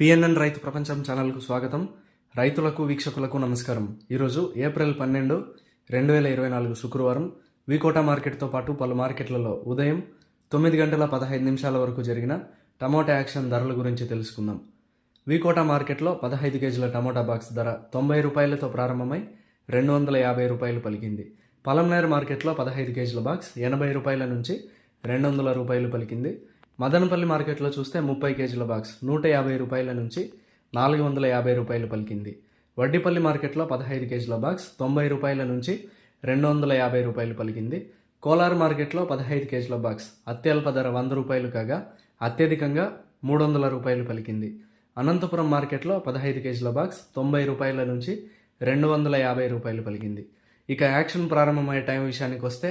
PNN రైతు ప్రపంచం ఛానల్కు స్వాగతం. రైతులకు వీక్షకులకు నమస్కారం. ఈరోజు ఏప్రిల్ పన్నెండు రెండు వేల ఇరవై నాలుగు శుక్రవారం. వికోటా మార్కెట్తో పాటు పలు మార్కెట్లలో ఉదయం తొమ్మిది గంటల పదహైదు నిమిషాల వరకు జరిగిన టమోటా యాక్షన్ ధరల గురించి తెలుసుకుందాం. వికోటా మార్కెట్లో పదహైదు కేజీల టమోటా బాక్స్ ధర తొంభై రూపాయలతో ప్రారంభమై రెండు వందల యాభై రూపాయలు పలికింది. పలంనేర్ మార్కెట్లో పదహైదు కేజీల బాక్స్ ఎనభై రూపాయల నుంచి రెండు వందల రూపాయలు పలికింది. మదనపల్లి మార్కెట్లో చూస్తే ముప్పై కేజీల బాక్స్ నూట యాభై రూపాయల నుంచి నాలుగు వందల యాభై రూపాయలు పలికింది. వడ్డిపల్లి మార్కెట్లో పదహైదు కేజీల బాక్స్ తొంభై రూపాయల నుంచి రెండు వందల యాభై రూపాయలు పలికింది. కోలార్ మార్కెట్లో పదహైదు కేజీల బాక్స్ అత్యల్ప ధర వంద రూపాయలు కాగా అత్యధికంగా మూడు వందల రూపాయలు పలికింది. అనంతపురం మార్కెట్లో పదహైదు కేజీల బాక్స్ తొంభై రూపాయల నుంచి రెండు వందల యాభై రూపాయలు పలికింది. ఇక యాక్షన్ ప్రారంభమయ్యే టైం విషయానికి వస్తే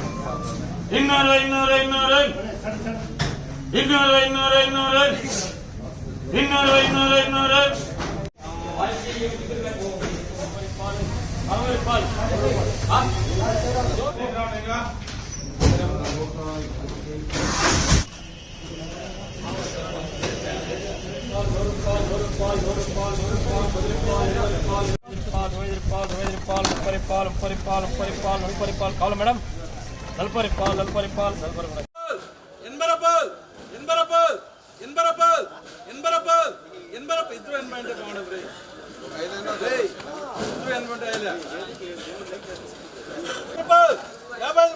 இன்னொரு இன்னொரு இன்னொரு இன்னொரு இன்னொரு இன்னொரு இன்னொரு இன்னொரு இன்னொரு பால் பால் பால் பால் பால் பால் பால் பால் பால் காலம் மேடம் நல்பரிப்பால் நல்பரிப்பால் நல்பரிப்பால் என்பரப்பால் என்பரப்பால் என்பரப்பால் என்பரப்பால் என்பரப்பால் ಇದು ಏನು ಮಾಡಿ ಮಾಡೋದ್ರಿ ಇದು ಏನು ಮಾಡಿ ಇಲ್ಲ ಯಾವಾಗ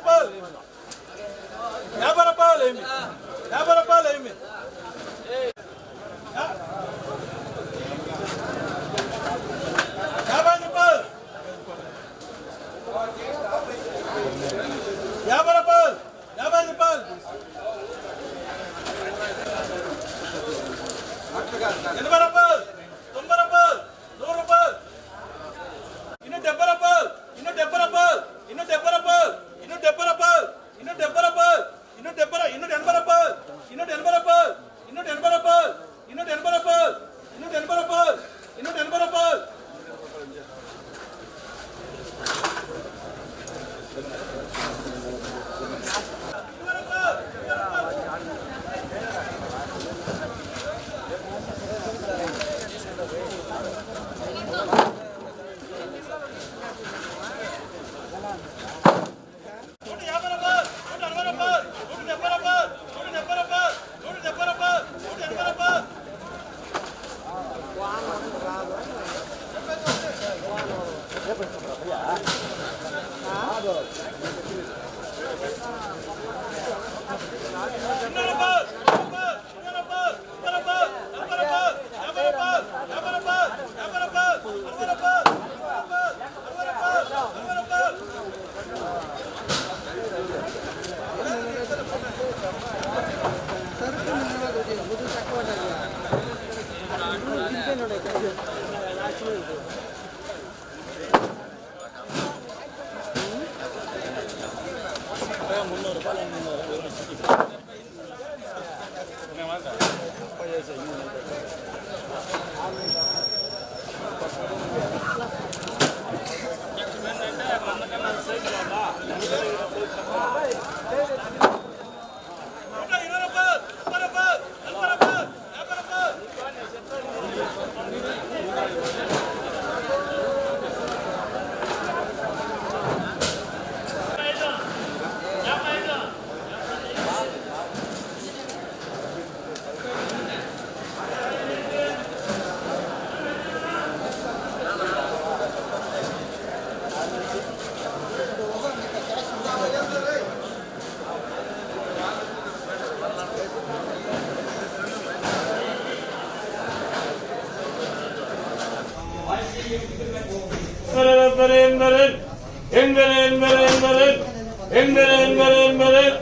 అట్లా కాదు বলেন। না என்பரன் எங்கர என்பர என்பரன் எங்கர என்பர என்பரன்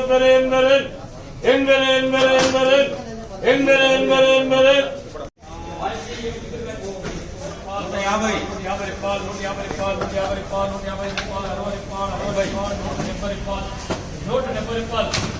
என்பர என்பரன் எங்கர என்பர என்பரன் எங்கர என்பர என்பரன் యాభై యాభై రూపాయలు నూట యాభై రూపాయలు నూట యాభై రూపాయలు నూట యాభై రూపాయలు అరవై రూపాయలు అరవై రూపాయలు